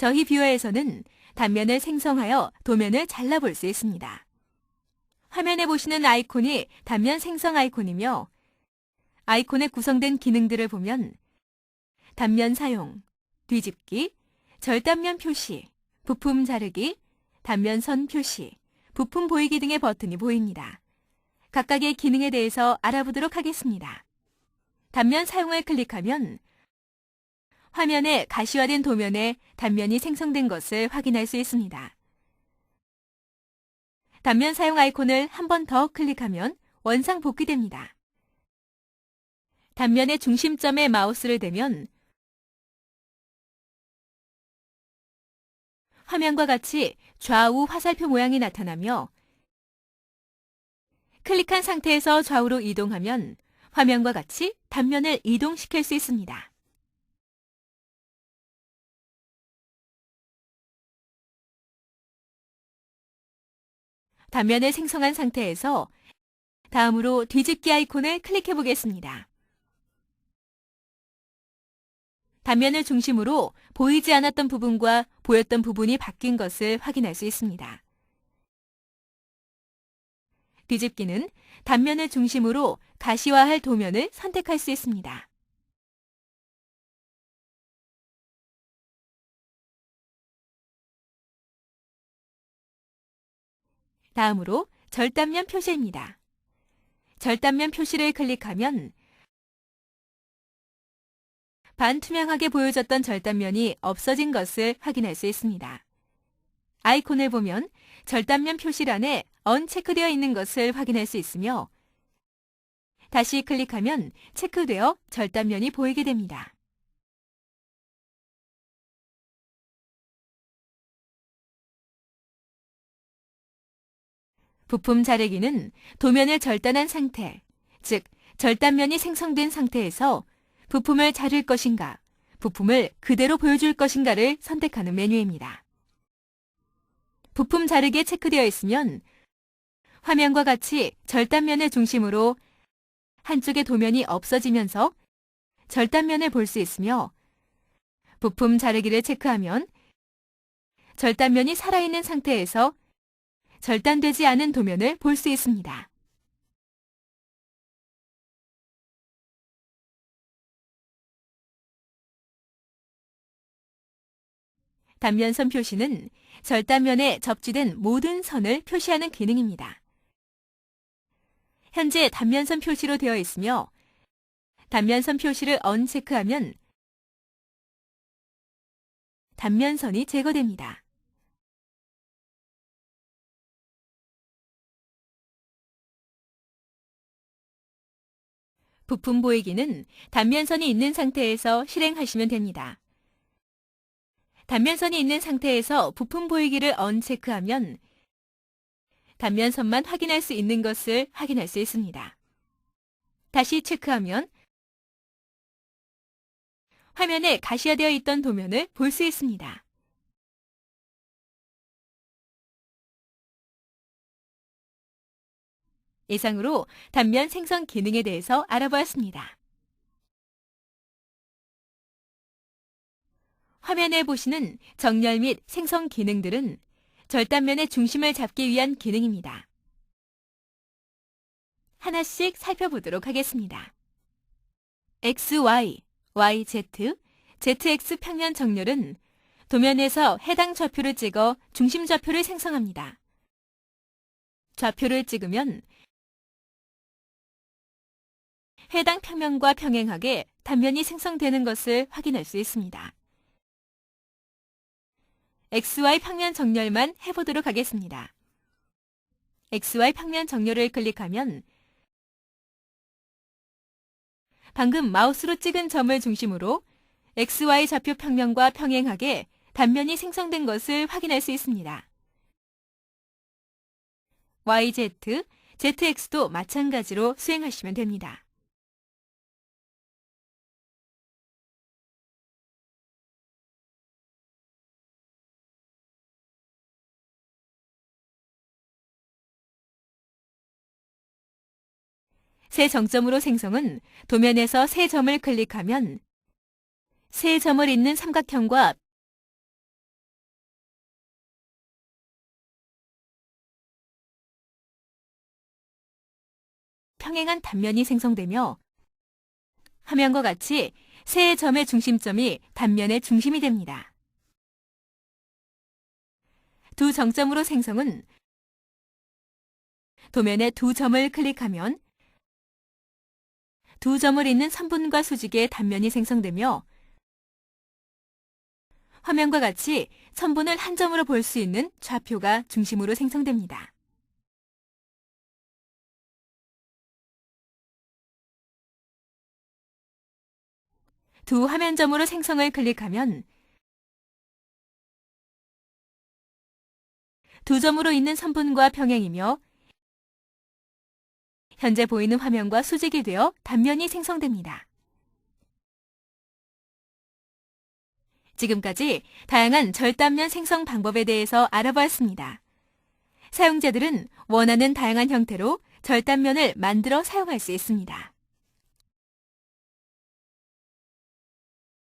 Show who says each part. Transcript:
Speaker 1: 저희 뷰어에서는 단면을 생성하여 도면을 잘라볼 수 있습니다. 화면에 보시는 아이콘이 단면 생성 아이콘이며 아이콘에 구성된 기능들을 보면 단면 사용, 뒤집기, 절단면 표시, 부품 자르기, 단면선 표시, 부품 보이기 등의 버튼이 보입니다. 각각의 기능에 대해서 알아보도록 하겠습니다. 단면 사용을 클릭하면 화면에 가시화된 도면에 단면이 생성된 것을 확인할 수 있습니다. 단면 사용 아이콘을 한 번 더 클릭하면 원상 복귀됩니다. 단면의 중심점에 마우스를 대면 화면과 같이 좌우 화살표 모양이 나타나며 클릭한 상태에서 좌우로 이동하면 화면과 같이 단면을 이동시킬 수 있습니다. 단면을 생성한 상태에서 다음으로 뒤집기 아이콘을 클릭해 보겠습니다. 단면을 중심으로 보이지 않았던 부분과 보였던 부분이 바뀐 것을 확인할 수 있습니다. 뒤집기는 단면을 중심으로 가시화할 도면을 선택할 수 있습니다. 다음으로 절단면 표시입니다. 절단면 표시를 클릭하면 반투명하게 보여졌던 절단면이 없어진 것을 확인할 수 있습니다. 아이콘을 보면 절단면 표시란에 언체크되어 있는 것을 확인할 수 있으며 다시 클릭하면 체크되어 절단면이 보이게 됩니다. 부품 자르기는 도면을 절단한 상태, 즉 절단면이 생성된 상태에서 부품을 자를 것인가, 부품을 그대로 보여줄 것인가를 선택하는 메뉴입니다. 부품 자르기에 체크되어 있으면 화면과 같이 절단면을 중심으로 한쪽의 도면이 없어지면서 절단면을 볼 수 있으며 부품 자르기를 체크하면 절단면이 살아있는 상태에서 절단되지 않은 도면을 볼 수 있습니다. 단면선 표시는 절단면에 접지된 모든 선을 표시하는 기능입니다. 현재 단면선 표시로 되어 있으며 단면선 표시를 언체크하면 단면선이 제거됩니다. 부품 보이기는 단면선이 있는 상태에서 실행하시면 됩니다. 단면선이 있는 상태에서 부품 보이기를 언 체크하면 단면선만 확인할 수 있는 것을 확인할 수 있습니다. 다시 체크하면 화면에 가시화되어 있던 도면을 볼 수 있습니다. 이상으로 단면 생성 기능에 대해서 알아보았습니다. 화면에 보시는 정렬 및 생성 기능들은 절단면의 중심을 잡기 위한 기능입니다. 하나씩 살펴보도록 하겠습니다. XY, YZ, ZX 평면 정렬은 도면에서 해당 좌표를 찍어 중심 좌표를 생성합니다. 좌표를 찍으면 해당 평면과 평행하게 단면이 생성되는 것을 확인할 수 있습니다. XY 평면 정렬만 해보도록 하겠습니다. XY 평면 정렬을 클릭하면 방금 마우스로 찍은 점을 중심으로 XY 좌표 평면과 평행하게 단면이 생성된 것을 확인할 수 있습니다. YZ, ZX도 마찬가지로 수행하시면 됩니다. 새 정점으로 생성은 도면에서 새 점을 클릭하면 새 점을 잇는 삼각형과 평행한 단면이 생성되며 화면과 같이 새 점의 중심점이 단면의 중심이 됩니다. 두 정점으로 생성은 도면의 두 점을 클릭하면 두 점을 잇는 선분과 수직의 단면이 생성되며 화면과 같이 선분을 한 점으로 볼 수 있는 좌표가 중심으로 생성됩니다. 두 화면점으로 생성을 클릭하면 두 점으로 있는 선분과 평행이며 현재 보이는 화면과 수직이 되어 단면이 생성됩니다. 지금까지 다양한 절단면 생성 방법에 대해서 알아보았습니다. 사용자들은 원하는 다양한 형태로 절단면을 만들어 사용할 수 있습니다.